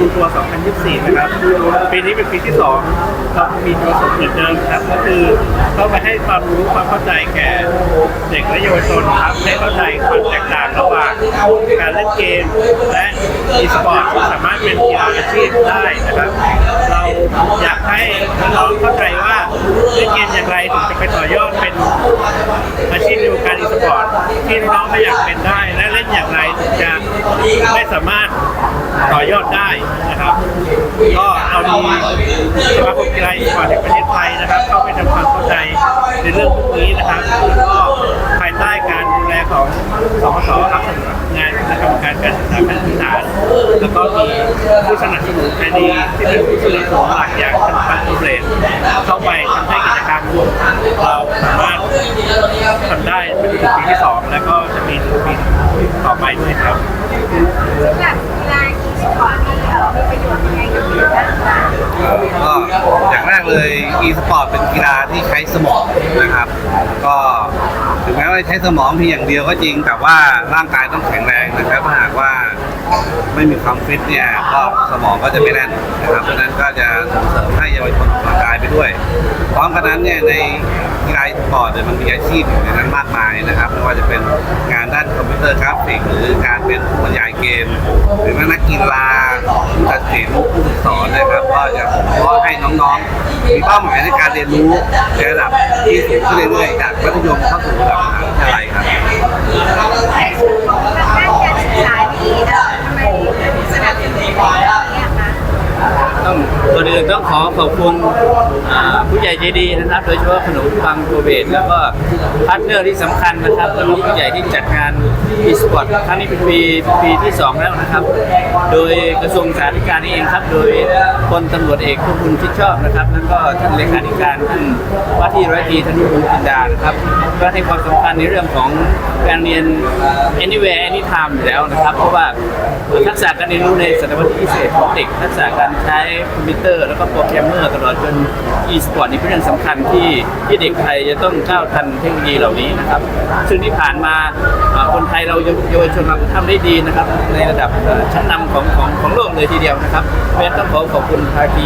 ทูทัวร์ 2024 นะครับ ปีนี้เป็นปีที่สองเรามีจุดประสบการณ์เดิมครับก็คือเข้าไปให้ความรู้ความเข้าใจแก่เด็กและเยาวชนครับให้เข้าใจความแตกต่างระหว่างการเล่นเกม และอีสปอร์ตที่สามารถเป็นกีฬาอาชีพได้นะครับ อยากให้น้องเข้าใจว่าเล่นเกมอย่างไรถึงจะไปต่อยอดเป็นอาชีพในวงการอีสปอร์ตที่น้องไม่อยากเป็นได้ และเล่นอย่างไรถึงจะไม่สามารถต่อยอดได้นะครับ ก็เรามีสมาคมกีฬาอีสปอร์ตแห่งประเทศไทยนะครับ เข้าไปทำความเข้าใจในเรื่องพวกนี้นะครับแล้วก็ ภายใต้การดูแลของสสครับสนักงานคณะกรรมการการศึกษาขั้นพื้นฐานแล้วก็มีผู้สนับสนุนภายดีที่เป็นผู้สนับสนุนหลักอย่างธนาคารอิเบรนเข้าไปทำให้กิจกรรมเราสามารถทำได้เป็นปีที่สองแล้วก็จะมีปีต่อไปด้วยครับสำหรับกีฬาอีสปอร์ตนี่เอ่อมีประโยชน์ยังไงกับเด็กบ้างคะก็อย่างแรกเลย e-sport เป็นกีฬาที่ใช้สมองนะครับ ก็ แม้ว่าใช้สมองเพียงอย่างเดียวก็จริง แต่ว่าร่างกายต้องแข็งแรงนะครับถ้าหากว่าไม่มีความฟิตเนี่ยก็สมองก็จะไม่แน่นนะครับเพราะนั้นก็จะส่งเสริมให้เยาวชนออกกำลังกายไปด้วย พร้อมกันนั้นเนี่ยในกีฬา e-sport เนี่ยมันมีอาชีพอยู่ในนั้นมากมายนะครับไม่ว่าจะเป็นงานด้านคอมพิวเตอร์กราฟิกหรือการเป็นผู้บรรยายเกม หรือแม่นักกีฬาผู้ตัดสินผู้ฝึกสอนนะครับก็จะผมก็ให้น้องๆมีเป้าหมายในการเรียนรู้ในระดับที่สูงขึ้นเรื่อยๆจากมัธยมเข้าสู่ระดับมหาวิทยาลัยครับ ในส่วนของทางด้านการศึกษานี่เอ่อทำไมถึงสนับสนุนในเรื่องนี้อะคะ ต้อง ก่อนอื่นต้องขอขอบคุณผู้ใหญ่ใจดีนะครับโดยเฉพาะขนมปังโปรเบตแล้วก็พาร์ทเนอร์ที่สำคัญนะครับแล้วก็ผู้ใหญ่ที่จัดงานอีสปอร์ตครั้งนี้เป็นปีปีที่ 2 แล้วนะครับ โดยกระทรวงสาธารณสุขนี่เองครับ โดยพลตำรวจเอกพคุณชิดชอบนะครับ แล้วก็ท่านเลขาธิการท่านว่าที่ร้อยตรีธนุพงศ์จินดานะครับก็ให้ความสำคัญในเรื่องของการเรียน anywhere anytime อยู่แล้วนะครับ เพราะว่าทักษะการเรียนรู้ในศตวรรษที่20ของเด็กทักษะการใช้อมพิวเตอร์แล้วก็โปรแกรมเมอร์ตลอดจน e-sport นี่เป็นเรื่องสำคัญที่ที่เด็กไทยจะต้องก้าวทันเทคโนโลยีเหล่านี้นะครับ ซึ่งที่ผ่านมาคนไทยเราเยาวชนเราทำได้ดีนะครับ ในระดับชั้นนำของของของโลกเลยทีเดียวนะครับเพราะฉะนั้นต้องขอขอบคุณภาคี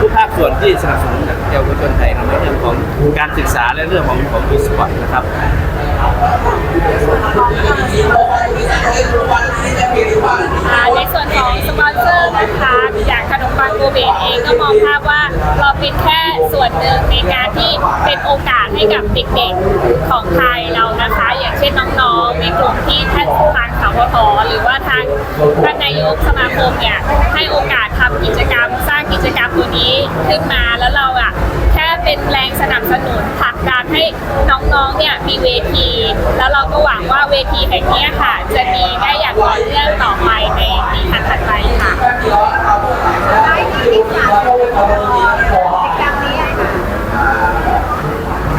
ทุกภาคส่วนที่สนับสนุนเยาวชนไทยในเรื่องของการศึกษาและเรื่องของของ e-sport นะครับในส่วนของสปอนเซอร์นะคะอยางขนมปัง ก็มองภาพว่าเราเป็นแค่ส่วนหนึ่งในการที่เป็นโอกาสให้กับเด็กๆของไทยเรานะคะ อย่างเช่นน้องๆในกลุ่มที่ท่านทางสพทหรือว่าทางท่านนายกสมาคมเนี่ยให้โอกาสทำกิจกรรม สร้างกิจกรรมตัวนี้ขึ้นมาแล้วเราอะแค่เป็นแรงสนับสนุนผลักดันให้น้องๆเนี่ยมีเวที แล้วเราก็หวังว่าเวทีแห่งนี้ค่ะ จะมีได้อย่างต่อเนื่องต่อไปในปีถัดๆไปค่ะ ท้ายที่ที่ฝากเอ่อกิจกรรมนี้อะค่ะ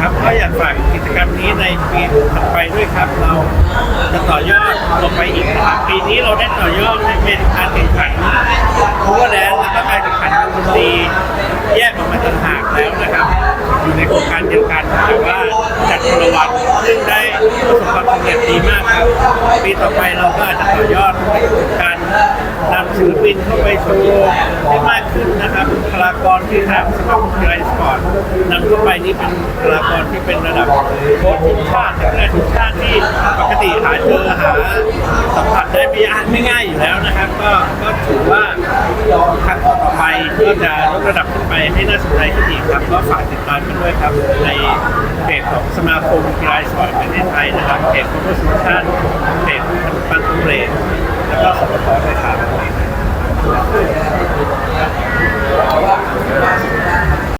ครับก็อยากฝากกิจกรรมนี้ในปีถัดไปด้วยครับ เราจะต่อยอดออกไปอีกนะครับ ปีนี้เราได้ต่อยอดให้เป็นการแข่งขันคูเวอร์แดนแล้วก็การแข่งขันดนตรีแยกออกมาต่างหากแล้วนะครับ อยู่ในโครงการเดียวกันแต่ว่าจัดคนละวันซึ่งได้ประสบความสำเร็จดีมากครับ ปีต่อไปเราก็อาจจะต่อยอดการนำศิลปินเข้าไปโชว์ให้มากขึ้นนะครับบุคลากรที่ทางสมาคมกีฬาสปอร์ตนำเข้าไปนี่เป็นบุคลากรที่เป็นระดับโค้ชทีมชาตินักกีฬาทีมชาติที่ปกติหาเจอหาสัมผัสได้ไม่ยากไม่ง่ายอยู่แล้วนะครับ ก็ก็ถือว่าครั้งต่อไปก็จะยก ระดับขึ้นไปให้น่าสนใจขึ้นอีกครับ ก็ฝากติดตามกันด้วยครับ ในเพจของสมาคมกีฬาสปอร์ตประเทศไทยนะครับเพจของผู้สุชาติเพจ